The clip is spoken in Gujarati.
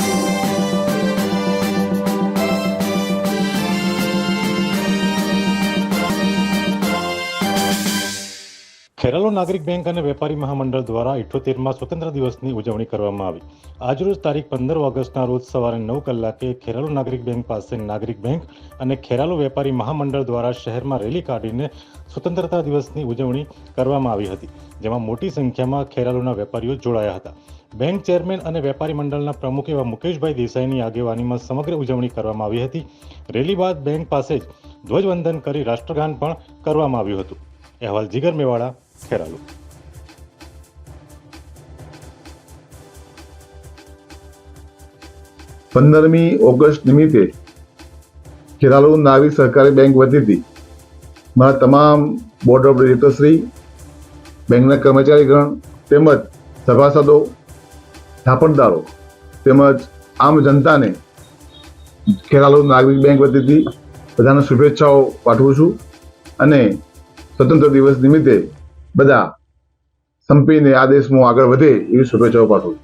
Peace. ખેરાલુ નાગરિક બેંક અને વેપારી મહામંડળ દ્વારા ઇઠ્ઠોતેરમાં સ્વતંત્ર દિવસની ઉજવણી કરવામાં આવી. આજરોજ તારીખ પંદર ઓગસ્ટના રોજ સવારે નવ કલાકે ખેરાલુ નાગરિક બેંક પાસે નાગરિક બેંક અને ખેરાલુ વેપારી મહામંડળ દ્વારા શહેરમાં રેલી કાઢીને સ્વતંત્રતા દિવસની ઉજવણી કરવામાં આવી હતી, જેમાં મોટી સંખ્યામાં ખેરાલુના વેપારીઓ જોડાયા હતા. બેંક ચેરમેન અને વેપારી મંડળના પ્રમુખ એવા મુકેશભાઈ દેસાઈની આગેવાનીમાં સમગ્ર ઉજવણી કરવામાં આવી હતી. રેલી બાદ બેંક પાસે જ ધ્વજવંદન કરી રાષ્ટ્રગાન પણ કરવામાં આવ્યું હતું. અહેવાલ જીગર મેવાડા ખેરાલુ પંદરમી ઓગસ્ટ નિમિત્તે ખેરાલુ નાગરિક સહકારી બેંક વતીથી મારા તમામ બોર્ડ ઓફ ડિરેક્ટરશ્રી બેંકના કર્મચારીગણ તેમજ સભાસદો, થાપણદારો તેમજ આમ જનતાને ખેરાલુ નાગરિક બેંક વતીથી બધાને શુભેચ્છાઓ પાઠવું છું અને સ્વતંત્ર દિવસ નિમિત્તે બધા સંપીને આ દેશમાં આગળ વધે એવી શુભેચ્છાઓ પાઠવું